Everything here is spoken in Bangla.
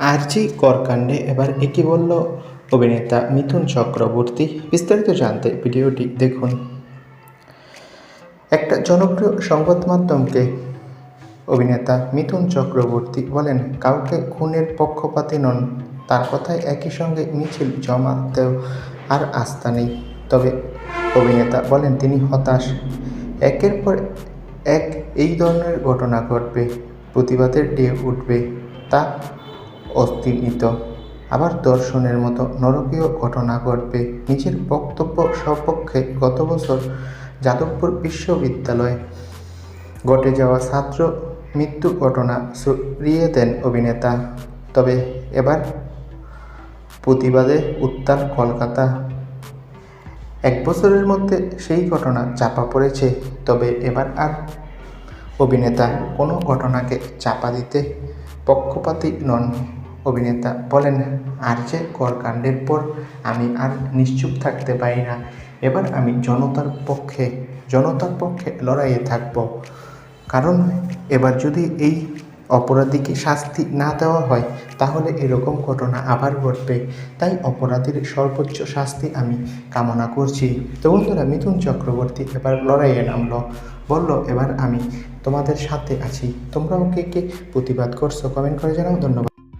আরজি করকাণ্ডে এবার একই বলল, অভিনেতা মিথুন চক্রবর্তী, বিস্তারিত জানতে ভিডিওটি দেখুন। একটা জনপ্রিয় সংবাদ মাধ্যমকে অভিনেতা মিথুন চক্রবর্তী বলেন, কাউকে খুনের পক্ষপাতী নন। তার কথায় একই সঙ্গে মিছিল জমা জমাতেও আর আস্থা নেই। তবে অভিনেতা বলেন, তিনি হতাশ। একের পর এক এই ধরনের ঘটনা ঘটবে। প্রতিবাদের ঢেউ উঠবে। তা অস্তিমিত আবার দর্শনের মতো নরকীয় ঘটনা ঘটবে। নিজের বক্তব্য সপক্ষে গত বছর যাদবপুর বিশ্ববিদ্যালয়ে ঘটে যাওয়া ছাত্র মৃত্যু ঘটনা সরিয়ে দেন অভিনেতা। তবে এবার প্রতিবাদে উত্তাল কলকাতা। এক বছরের মধ্যে সেই ঘটনা চাপা পড়েছে। তবে এবার আর অভিনেতা কোনো ঘটনাকে চাপা দিতে পক্ষপাতী নন। অভিনেতা বলেন, আর যে করকাণ্ডের পর আমি আর নিশ্চুপ থাকতে পারি না। এবার আমি জনতার পক্ষে জনতার পক্ষে লড়াইয়ে থাকব। কারণ এবার যদি এই অপরাধীকে শাস্তি না দেওয়া হয়, তাহলে এরকম ঘটনা আবার ঘটবে। তাই অপরাধীর সর্বোচ্চ শাস্তি আমি কামনা করছি। তো বন্ধুরা, মিথুন চক্রবর্তী এবার লড়াইয়ে নামলো। বলল, এবার আমি তোমাদের সাথে আছি। তোমরাও কে কে প্রতিবাদ করছ কমেন্ট করে জানাও। ধন্যবাদ।